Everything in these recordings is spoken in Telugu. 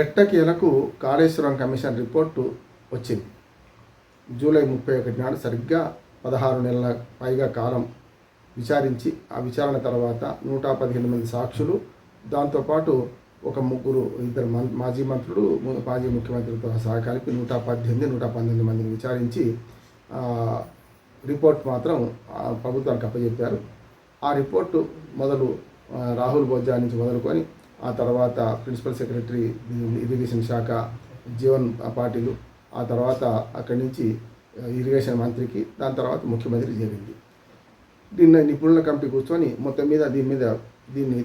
ఎట్టకేలకు కాళేశ్వరం కమిషన్ రిపోర్టు వచ్చింది. జూలై ముప్పై ఒకటి నాడు సరిగ్గా పదహారు నెలల పైగా కాలం విచారించి ఆ విచారణ తర్వాత నూట పదిహేను మంది సాక్షులు దాంతోపాటు ఒక ముగ్గురు ఇద్దరు మం మాజీ మంత్రులు మాజీ ముఖ్యమంత్రులతో సహా కలిపి నూట పద్దెనిమిది నూట పంతొమ్మిది మందిని విచారించి రిపోర్ట్ మాత్రం ప్రభుత్వానికి అప్పచెప్పారు. ఆ రిపోర్టు మొదలు రాహుల్ బొజ్జా నుంచి మొదలుకొని ఆ తర్వాత ప్రిన్సిపల్ సెక్రటరీ ఇరిగేషన్ శాఖ జీవన్ పాటిలు ఆ తర్వాత అక్కడి నుంచి ఇరిగేషన్ మంత్రికి దాని తర్వాత ముఖ్యమంత్రి చేరింది. దీన్ని నిపుణుల కమిటీ కూర్చొని మొత్తం మీద దీని మీద దీన్ని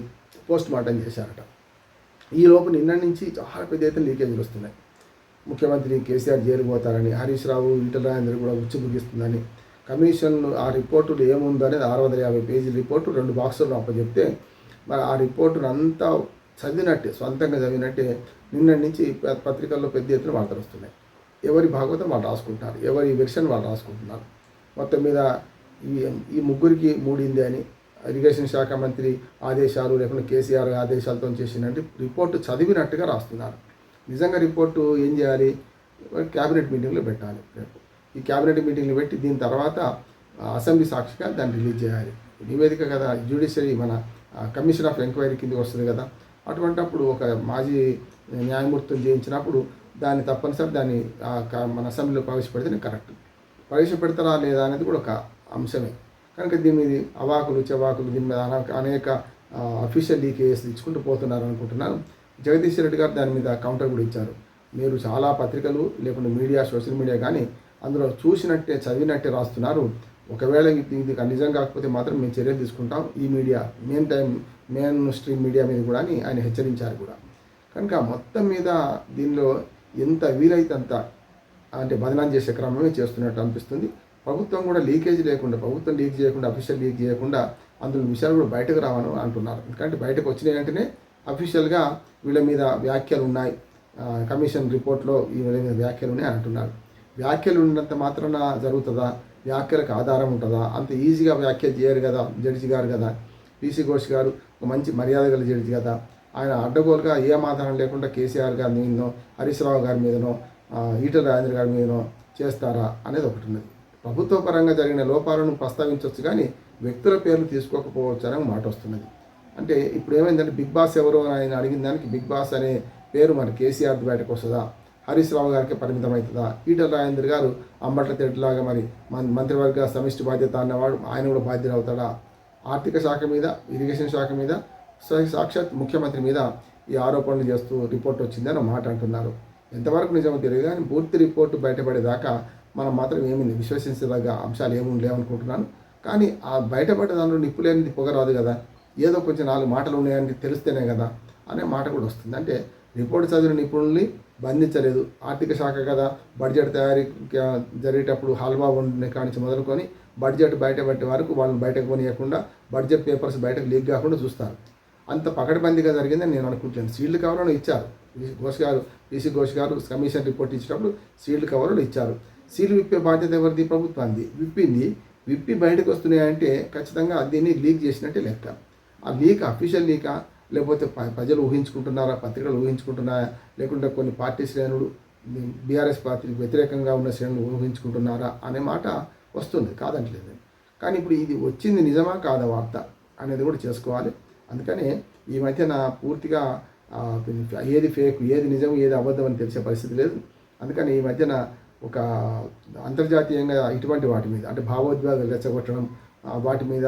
పోస్ట్ మార్టం చేశారట. ఈ లోపు నిన్న నుంచి చాలా పెద్ద ఎత్తున లీకేజీలు వస్తున్నాయి. ముఖ్యమంత్రి కేసీఆర్ జైలుకు హరీష్ రావు ఈటల రాజేందర్ కూడా ఉచ్చి ముగిస్తుందని కమిషన్ ఆ రిపోర్టులు ఏముందనేది ఆరు వందల యాభై పేజీల రిపోర్టు రెండు బాక్సుల్లో అప్పచెప్తే మరి ఆ రిపోర్టును అంతా చదివినట్టే సొంతంగా చదివినట్టే నిన్న నుంచి పత్రికల్లో పెద్ద ఎత్తున వార్తలు వస్తున్నాయి. ఎవరి భాగవతం వాళ్ళు రాసుకుంటున్నారు ఎవరి విక్షన్ వాళ్ళు రాసుకుంటున్నారు. మొత్తం మీద ఈ ఈ ముగ్గురికి మూడింది అని ఇరిగేషన్ శాఖ మంత్రి ఆదేశాలు లేకుండా కేసీఆర్ ఆదేశాలతో చేసినట్టు రిపోర్టు చదివినట్టుగా రాస్తున్నారు. నిజంగా రిపోర్టు ఏం చేయాలి? క్యాబినెట్ మీటింగ్లో పెట్టాలి రేపు. ఈ క్యాబినెట్ మీటింగ్లో పెట్టి దీని తర్వాత అసెంబ్లీ సాక్షిగా దాన్ని రిలీజ్ చేయాలి. నివేదిక కదా జ్యుడిషియరీ మన కమిషన్ ఆఫ్ ఎంక్వైరీ కిందకి వస్తుంది కదా. అటువంటప్పుడు ఒక మాజీ న్యాయమూర్తిని చేయించినప్పుడు దాన్ని తప్పనిసరి దాన్ని మన అసెంబ్లీలో ప్రవేశపెడితేనే కరెక్ట్. ప్రవేశపెడతారా లేదా అనేది కూడా ఒక అంశమే. కనుక దీని మీద అవాకులు చెవాకులు దీని మీద అనేక అఫీషియల్ లీకేజెస్ ఇచ్చుకుంటూ పోతున్నారు అనుకుంటున్నాను. జగదీష్ రెడ్డి గారు దాని మీద కౌంటర్ కూడా ఇచ్చారు. మీరు చాలా పత్రికలు లేకుంటే మీడియా సోషల్ మీడియా కానీ అందులో చూసినట్టే చదివినట్టే రాస్తున్నారు. ఒకవేళ ఇది ఇది నిజం కాకపోతే మాత్రం మేము చర్యలు తీసుకుంటాం. ఈ media main time mainstream media మీద కూడా అని ఆయన హెచ్చరించారు కూడా. కనుక మొత్తం మీద దీనిలో ఎంత వీలైతే అంత అంటే బదనాం చేసే క్రమమే చేస్తున్నట్టు అనిపిస్తుంది. ప్రభుత్వం కూడా లీకేజ్ లేకుండా ప్రభుత్వం లీక్ చేయకుండా అఫీషియల్ లీక్ చేయకుండా అందులో విషయాలు కూడా బయటకు రావని అంటున్నారు. ఎందుకంటే బయటకు వచ్చినాయి వెంటనే అఫీషియల్గా వీళ్ళ మీద వ్యాఖ్యలు ఉన్నాయి. కమిషన్ రిపోర్ట్లో ఈ వీళ్ళ మీద వ్యాఖ్యలు ఉన్నాయి అంటున్నారు. వ్యాఖ్యలు ఉన్నంత మాత్రాన జరుగుతుందా? వ్యాఖ్యలకు ఆధారం ఉంటుందా? అంత ఈజీగా వ్యాఖ్య చేయరు కదా జడ్జి గారు కదా. పీసీ ఘోష్ గారు. మంచి మర్యాద గల జడ్జి కదా. ఆయన అడ్డగోలుగా ఏ ఆధారం లేకుండా కేసీఆర్ గారి మీదనో హరీష్ రావు గారి మీదనో ఈటల రాజేంద్ర గారి మీదనో చేస్తారా అనేది ఒకటి ఉన్నది. ప్రభుత్వ పరంగా జరిగిన లోపాలను ప్రస్తావించవచ్చు కానీ వ్యక్తుల పేర్లు తీసుకోకపోవచ్చు మాట వస్తున్నది. అంటే ఇప్పుడు ఏమైందంటే బిగ్ బాస్ ఎవరు అని ఆయన అడిగిన దానికి బిగ్ బాస్ అనే పేరు మరి కేసీఆర్ బయటకు వస్తుందా? హరీష్ రావు గారికి పరిమితం అవుతుందా ఈటల రాజేంద్ర గారు అంబట్ల తెడ్లాగా మరి మం- మంత్రివర్గ సమిష్టి బాధ్యత అన్నవాడు ఆయన కూడా బాధ్యత అవుతాడా ఆర్థిక శాఖ మీద ఇరిగేషన్ శాఖ మీద సాక్షాత్ ముఖ్యమంత్రి మీద ఈ ఆరోపణలు చేస్తూ రిపోర్ట్ వచ్చిందని మాట అంటున్నారు. ఎంతవరకు నిజమో తెలియదు కానీ పూర్తి రిపోర్టు బయటపడేదాకా మనం మాత్రం ఏమి విశ్వసించదగ్గ అంశాలు ఏమి లేవనుకుంటున్నాను. కానీ ఆ బయటపడ్డ దానిలో నిప్పు లేనిది పొగ రాదు కదా. ఏదో కొంచెం నాలుగు మాటలు ఉన్నాయని తెలిస్తేనే కదా అనే మాట కూడా వస్తుంది. అంటే రిపోర్ట్ చదివిన నిపుణుల్ని బంధించలేదు. ఆర్థిక శాఖ కదా బడ్జెట్ తయారీ జరిగేటప్పుడు హల్వా ఉండే కానించి మొదలుకొని బడ్జెట్ బయటపడే వరకు వాళ్ళని బయటకు పోనీయకుండా బడ్జెట్ పేపర్స్ బయటకు లీక్ కాకుండా చూస్తారు. అంత పకడ్బందీగా జరిగిందని నేను అనుకుంటున్నాను. సీల్డ్ కవర్లను ఇచ్చారు. ఘోష్ గారు పీసీ ఘోష్ గారు కమిషన్ రిపోర్ట్ ఇచ్చినప్పుడు సీల్డ్ కవర్లు ఇచ్చారు. సీల్ విప్పే బాధ్యత ఎవరిది? ప్రభుత్వాన్ని విప్పింది విప్పి బయటకు వస్తున్నాయంటే ఖచ్చితంగా దీన్ని లీక్ చేసినట్టే లెక్క. ఆ లీక్ అఫీషియల్ లీకా? లేకపోతే ప్రజలు ఊహించుకుంటున్నారా? పత్రికలు ఊహించుకుంటున్నారా లేకుంటే కొన్ని పార్టీ శ్రేణులు బీఆర్ఎస్ పార్టీకి వ్యతిరేకంగా ఉన్న శ్రేణులు ఊహించుకుంటున్నారా అనే మాట వస్తుంది. కాదంటలేదు. కానీ ఇప్పుడు ఇది వచ్చింది నిజమా కాదా వార్త అనేది కూడా చేసుకోవాలి. అందుకనే ఈ మధ్యన పూర్తిగా ఏది ఫేక్ ఏది నిజం ఏది అబద్ధం అని తెలిసే పరిస్థితి లేదు. అందుకని ఈ మధ్యన ఒక అంతర్జాతీయంగా ఇటువంటి వాటి మీద అంటే భావోద్వేగాలు రెచ్చగొట్టడం వాటి మీద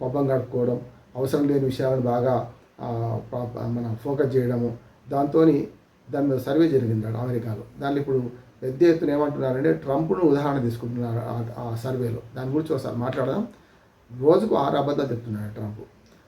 పబ్బం గడుపుకోవడం అవసరం లేని విషయాలను బాగా మన ఫోకస్ చేయడము దాంతో దాని మీద సర్వే జరిగింది అమెరికాలో. దాన్ని ఇప్పుడు పెద్ద ఎత్తున ఏమంటున్నారంటే ట్రంప్ను ఉదాహరణ తీసుకుంటున్నారు ఆ- సర్వేలో. దాని గురించి ఒకసారి మాట్లాడదాం. రోజుకు ఆరు అబద్ధాలు చెప్తున్నాడు ట్రంప్.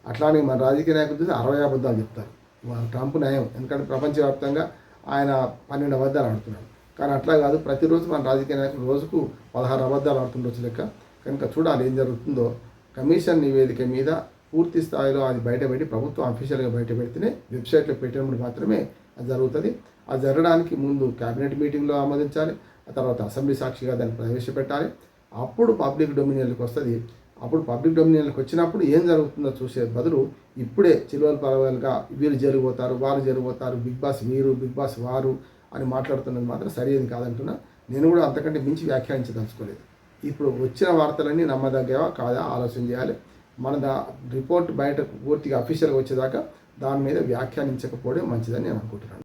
అట్లానే మన రాజకీయ నాయకులు చూస్తే అరవై అబద్ధాలు చెప్తారు. ట్రంప్ నయం. ఎందుకంటే ప్రపంచవ్యాప్తంగా ఆయన పన్నెండు అబద్ధాలు ఆడుతున్నాడు. కానీ అట్లా కాదు ప్రతిరోజు మన రాజకీయ నాయకులు రోజుకు పదహారు అబద్ధాలు ఆడుతుండొచ్చు లెక్క. కనుక చూడాలి ఏం జరుగుతుందో. కమిషన్ నివేదిక మీద పూర్తి స్థాయిలో అది బయటపెట్టి ప్రభుత్వం అఫీషియల్గా బయటపెడితేనే వెబ్సైట్లో పెట్టినప్పుడు మాత్రమే అది జరుగుతుంది. అది జరగడానికి ముందు కేబినెట్ మీటింగ్లో ఆమోదించాలి ఆ తర్వాత అసెంబ్లీ సాక్షిగా దాన్ని ప్రవేశపెట్టాలి. అప్పుడు పబ్లిక్ డొమినియన్లకు వస్తుంది. అప్పుడు పబ్లిక్ డొమినియన్లకు వచ్చినప్పుడు ఏం జరుగుతుందో చూసే బదులు ఇప్పుడే చిలువలు పరవాలుగా వీళ్ళు జరిగిపోతారు వారు జరిగిపోతారు బిగ్ బాస్ వీరు బిగ్ బాస్ వారు అని మాట్లాడుతున్నది మాత్రం సరైనది కాదంటున్నా. నేను కూడా అంతకంటే మించి వ్యాఖ్యానించదలుచుకోలేదు. ఇప్పుడు వచ్చిన వార్తలన్నీ నమ్మదగ్గవా? కాదా? ఆలోచన చేయాలి. మన దా రిపోర్ట్ బయట పూర్తిగా అఫీషియల్గా వచ్చేదాకా దాని మీద వ్యాఖ్యానించకపోవడం మంచిదని నేను అనుకుంటున్నాను.